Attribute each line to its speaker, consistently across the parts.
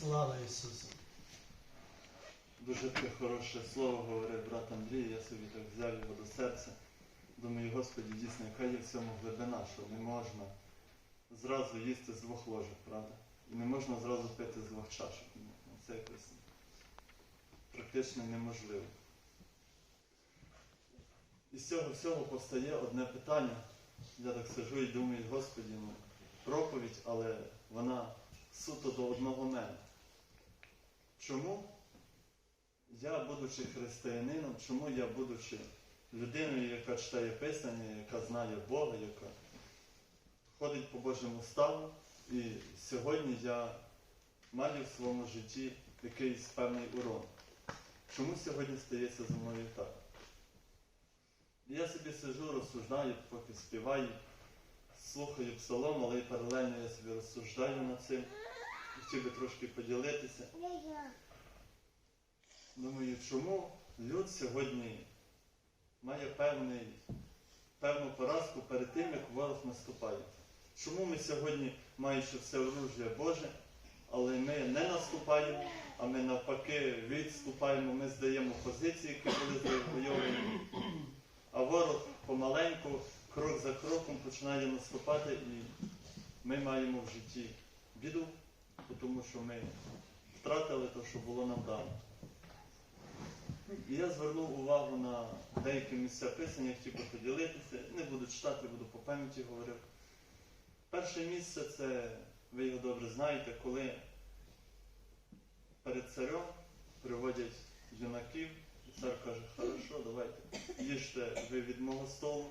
Speaker 1: Слава Ісусу!
Speaker 2: Дуже таке хороше слово говорив брат Андрій, я собі так взяв його до серця. Думаю, Господі, дійсно, яка є в цьому глибина, що не можна зразу їсти з двох ложок, правда? І не можна зразу пити з двох чашок. Ну, Це якось практично неможливо. І з цього всього постає одне питання. Я так сижу і думаю, Господі, ну, проповідь, але вона суто до одного мене. Чому я, будучи християнином, чому я, будучи людиною, яка читає Писання, яка знає Бога, яка ходить по Божому ставу, і сьогодні я маю в своєму житті якийсь певний урон. Чому сьогодні стається зі мною так? Я собі сижу, розсуждаю, поки співаю, слухаю псалом, але й паралельно я собі розсуждаю над цим. Хотів би трошки поділитися. Думаю, чому люд сьогодні має певний, певну поразку перед тим, як ворог наступає? Чому ми сьогодні, маючи все оружие Боже, але ми не наступаємо, а ми навпаки відступаємо, ми здаємо позиції, які були завойовані. А ворог помаленьку, крок за кроком починає наступати, і ми маємо в житті біду, тому що ми втратили те, що було нам дано. І я звернув увагу на деякі місця писання, хотів би поділитися. Не буду читати, буду по пам'яті говорив. Перше місце це, ви його добре знаєте, коли перед царем приводять юнаків, і цар каже, хорошо, давайте, їжте ви від мого столу,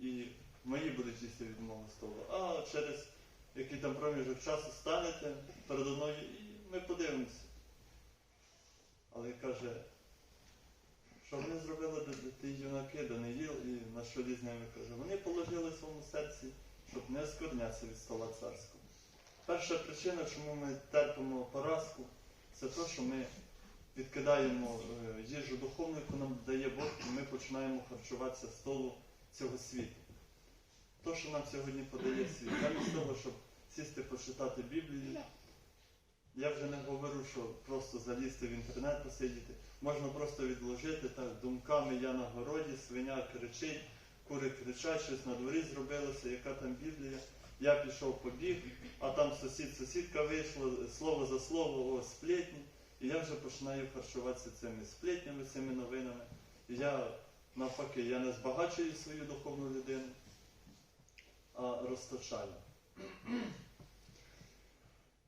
Speaker 2: і мої будуть їсти від мого столу. А через який там проміжок часу станете передо мною, і ми подивимося. Але каже, що вони зробили ті юнаки Даниїл і на що з ними каже, вони положили в своєму серці, щоб не скорнятися від стола царського. Перша причина, чому ми терпимо поразку, це те, що ми відкидаємо е, їжу духовну, яку нам дає Бог, і ми починаємо харчуватися столу цього світу. То, що нам сьогодні подає світ, замість того, щоб сісти почитати Біблію, я вже не говорю, що просто залізти в інтернет посидіти. Можна просто відложити так думками я на городі, свиня кричить, кури кричать, щось на дворі зробилося, яка там Біблія. Я пішов побіг, а там сусід, сусідка вийшла, слово за слово, о, сплетні. І я вже починаю харчуватися цими сплетнями, цими новинами. І я навпаки, я не збагачую свою духовну людину, розточаю.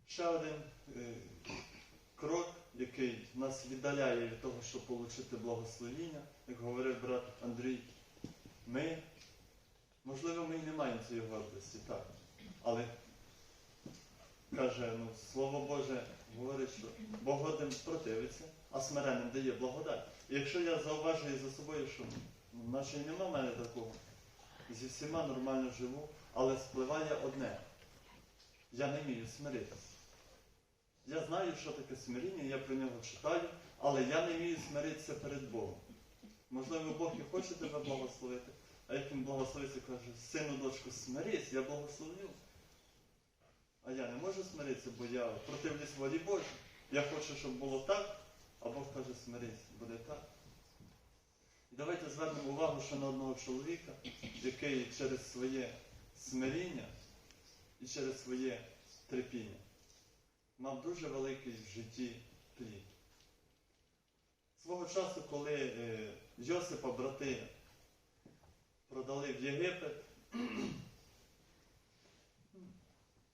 Speaker 2: Ще один е, крок, який нас віддаляє від того, щоб отримати благословіння, як говорив брат Андрій, ми, можливо, ми і не маємо цієї гордості, так. Але каже, ну, Слово Боже говорить, що Богодим противиться, а смиренним дає благодать. І якщо я зауважую за собою, що ну, наче й нема в мене такого, зі всіма нормально живу, але спливає одне. Я не вмію смиритися. Я знаю, що таке смиріння, я про нього читаю, але я не вмію смиритися перед Богом. Можливо, Бог і хоче тебе благословити, а як він благословиться, каже, сину, дочку, смирись, я благословлю. А я не можу смиритися, бо я противлюсь волі Божій. Я хочу, щоб було так, а Бог каже, смирись, буде так. Давайте звернемо увагу ще на одного чоловіка, який через своє смиріння і через своє терпіння мав дуже великий в житті плід. Свого часу, коли е, Йосипа брати продали в Єгипет,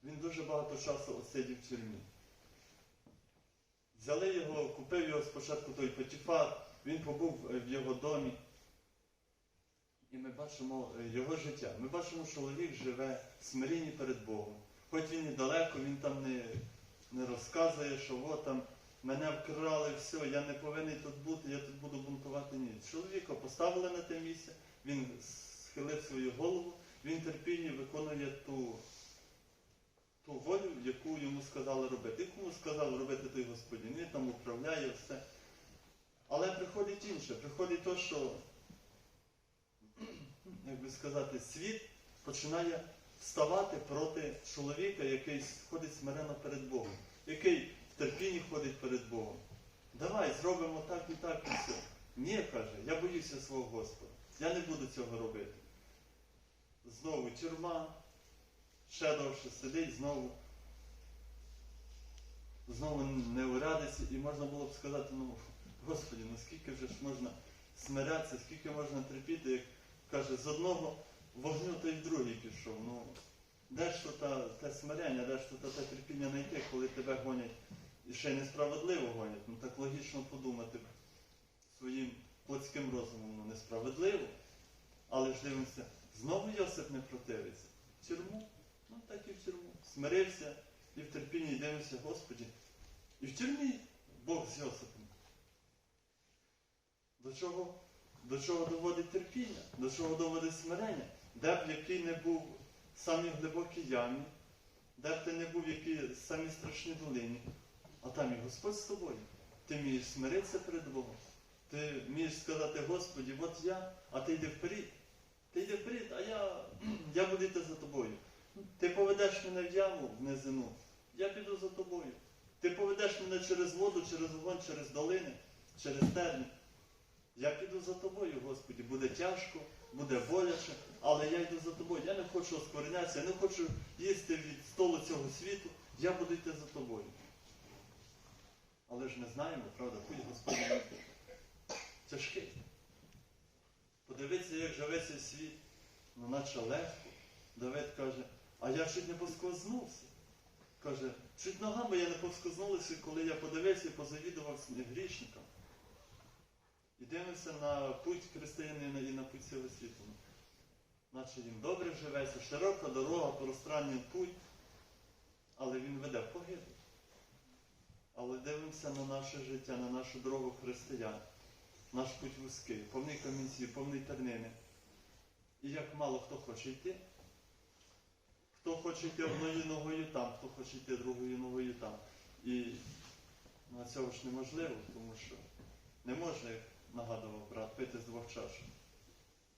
Speaker 2: він дуже багато часу осидів в тюрмі. Взяли його, купив його спочатку той Потіфар, він побув е, в його домі. І ми бачимо е, його життя. Ми бачимо, що чоловік живе в смирінні перед Богом. Хоч він і далеко, він там не, не розказує, що от там мене вкрали, все, я не повинен тут бути, я тут буду бунтувати. Ні. Чоловіка поставили на те місце, він схилив свою голову, він терпіння виконує ту, ту волю, яку йому сказали робити. Яку сказав робити той Господь, він там управляє все. Але приходить інше, приходить то, що, як би сказати, світ починає вставати проти чоловіка, який ходить смиренно перед Богом, який в терпінні ходить перед Богом. Давай, зробимо так і так і все. Ні, каже, я боюся свого Господа. Я не буду цього робити. Знову тюрма, ще довше сидить, знову. Знову не урядиться, і можна було б сказати, ну, Господи, ну скільки вже ж можна смирятися, скільки можна терпіти, як каже, з одного вогню той в другий пішов. Ну, де ж то та, те смирення, де ж то та, те терпіння знайти, коли тебе гонять і ще й несправедливо гонять. Ну так логічно подумати своїм плотським розумом, ну несправедливо. Але ж дивимося, знову Йосип не противиться. В тюрму? Ну так і в тюрму. Смирився і в терпінні дивимося, Господі. І в тюрмі Бог з Йосипом. До чого, до чого доводить терпіння, до чого доводить смирення, де б який не був в самій глибокій ямі, де б ти не був в якій самій страшній долині, а там і Господь з тобою. Ти вмієш смиритися перед Богом. Ти вмієш сказати, Господі, от я, а ти йди вперед. Ти йди вперед, а я, я буду йти за тобою. Ти поведеш мене в яму, в низину, я піду за тобою. Ти поведеш мене через воду, через вогонь, через долини, через терні. Я піду за тобою, Господі. Буде тяжко, буде боляче, але я йду за тобою. Я не хочу осквернятися, я не хочу їсти від столу цього світу. Я буду йти за тобою. Але ж ми знаємо, правда, путь Господній тяжкий. Подивіться, як живе цей світ, ну наче легко. Давид каже, а я чуть не поскознувся. Каже, чуть ногами я не поскознулася, коли я подивився і позавідував грішникам. І дивимося на путь християнина і на путь світу. Наче їм добре живеться, широка дорога, пространний путь, але він веде в погибель. Але дивимося на наше життя, на нашу дорогу християн, наш путь вузький, повний камінці, повний тернини. І як мало хто хоче йти. Хто хоче йти одною ногою там, хто хоче йти другою ногою там. І на цього ж неможливо, тому що не можна, нагадував брат, пити з двох чаш.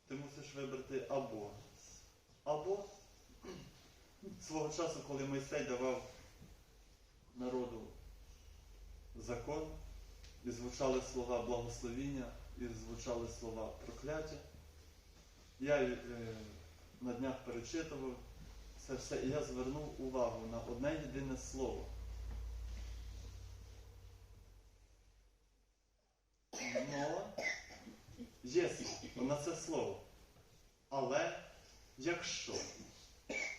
Speaker 2: Ти мусиш вибрати або. Або свого часу, коли Мойсей давав народу закон, і звучали слова благословіння, і звучали слова прокляття. Я е, на днях перечитував це все, і я звернув увагу на одне єдине слово. Но є на це слово. Але якщо,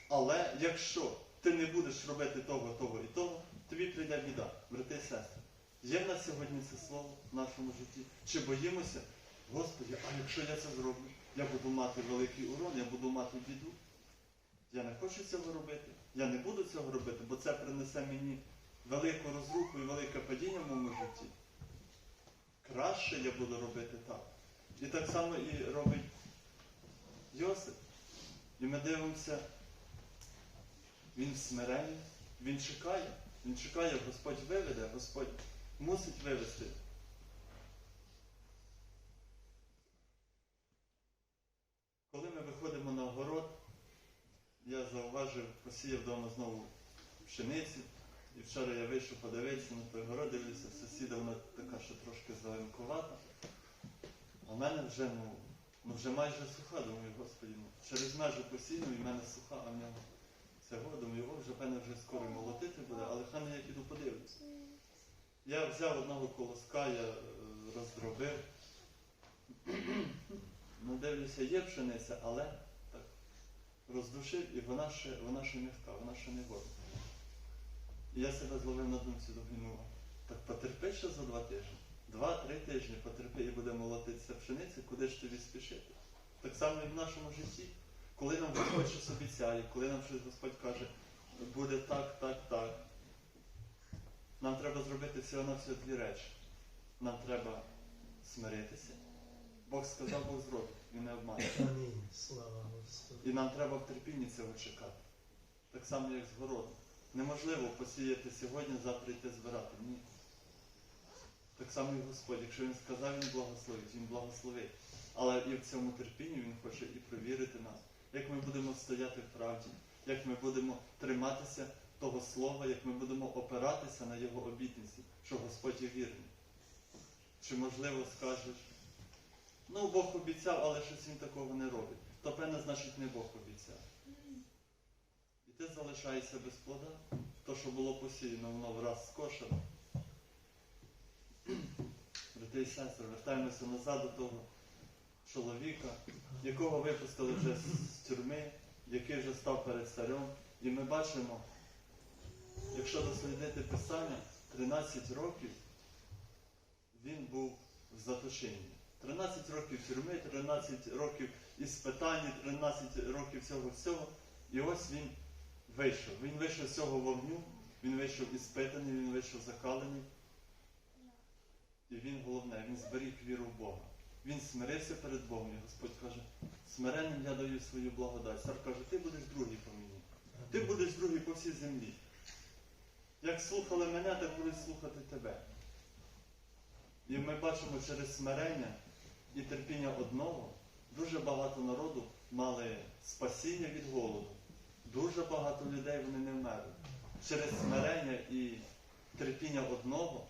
Speaker 2: але якщо ти не будеш робити того, того і того, тобі прийде біда, брати і сестри. Є в нас сьогодні це слово в нашому житті? Чи боїмося? Господи, а якщо я це зроблю, я буду мати великий урон, я буду мати біду. Я не хочу цього робити, я не буду цього робити, бо це принесе мені велику розруху і велике падіння в моєму житті. Краще я буду робити так. І так само і робить Йосип. І ми дивимося, він в він чекає, він чекає, Господь виведе, Господь мусить вивести. Коли ми виходимо на огород, я зауважив, посіяв вдома знову пшеницю. І вчора я вийшов подивитися на той город, дивлюся, сусіда вона така, що трошки зеленкувата. А в мене вже, ну, ну вже майже суха, думаю, господі, ну, через межу посіяну і в мене суха, а в нього цього, думаю, його вже певне вже скоро молотити буде, але хай я піду подивлюся. Я взяв одного колоска, я е, роздробив. ну, дивлюся, є пшениця, але так роздушив, і вона ще, вона ще м'яка, вона ще не годна. І я себе зловив на думці, думаю, ну, так потерпи ще за два тижні. Два-три тижні потерпи і буде молотитися пшениця, куди ж тобі спішити. Так само і в нашому житті. Коли нам Господь щось обіцяє, коли нам щось Господь каже, буде так, так, так. Нам треба зробити всього на всього дві речі. Нам треба смиритися. Бог сказав, Бог зробить, він не обманює.
Speaker 1: Слава Господу.
Speaker 2: І нам треба в терпінні цього чекати. Так само, як з городом. Неможливо посіяти сьогодні, завтра йти збирати. Ні. Так само і Господь. Якщо Він сказав, Він благословить, Він благословить. Але і в цьому терпінні Він хоче і провірити нас, як ми будемо стояти в правді, як ми будемо триматися того слова, як ми будемо опиратися на Його обітниці, що Господь є вірний. Чи можливо скажеш, ну Бог обіцяв, але щось він такого не робить. То певне, значить, не Бог обіцяв. І ти залишаєшся без плода, то, що було посіяно, воно враз скошено. Брати і вертаємося назад до того чоловіка, якого випустили вже з тюрми, який вже став перед царем. І ми бачимо, якщо дослідити Писання, 13 років він був в заточенні. 13 років тюрми, 13 років іспитань, 13 років всього всього. І ось він вийшов. Він вийшов з цього вогню, він вийшов іспитаний, він вийшов закалений. І він головне, він зберіг віру в Бога. Він смирився перед Богом, і Господь каже, смиренним я даю свою благодать. Цар каже, ти будеш другий по мені. Ти будеш другий по всій землі. Як слухали мене, так будуть слухати тебе. І ми бачимо через смирення і терпіння одного, дуже багато народу мали спасіння від голоду. Дуже багато людей вони не вмерли. Через смирення і терпіння одного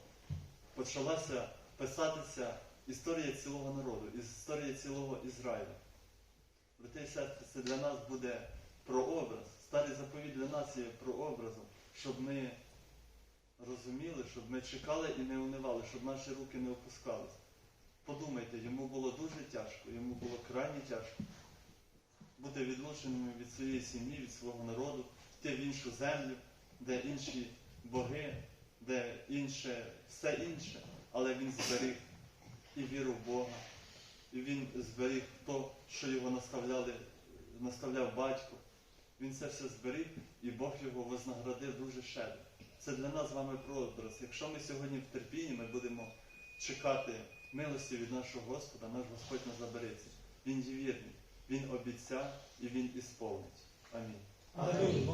Speaker 2: почалася писатися історія цілого народу, історія цілого Ізраїля. Брати і це для нас буде прообраз. Старий заповідь для нас є прообразом, щоб ми розуміли, щоб ми чекали і не унивали, щоб наші руки не опускались. Подумайте, йому було дуже тяжко, йому було крайне тяжко бути відлученими від своєї сім'ї, від свого народу, йти в іншу землю, де інші боги, де інше, все інше, але він зберіг і віру в Бога, і він зберіг то, що його наставляли, наставляв батько. Він це все зберіг, і Бог його вознаградив дуже щедро. Це для нас з вами прообраз. Якщо ми сьогодні в терпінні, ми будемо чекати милості від нашого Господа, наш Господь не забереться. Він є вірний, Він обіцяв і Він ісполнить. Амінь.
Speaker 1: Амінь.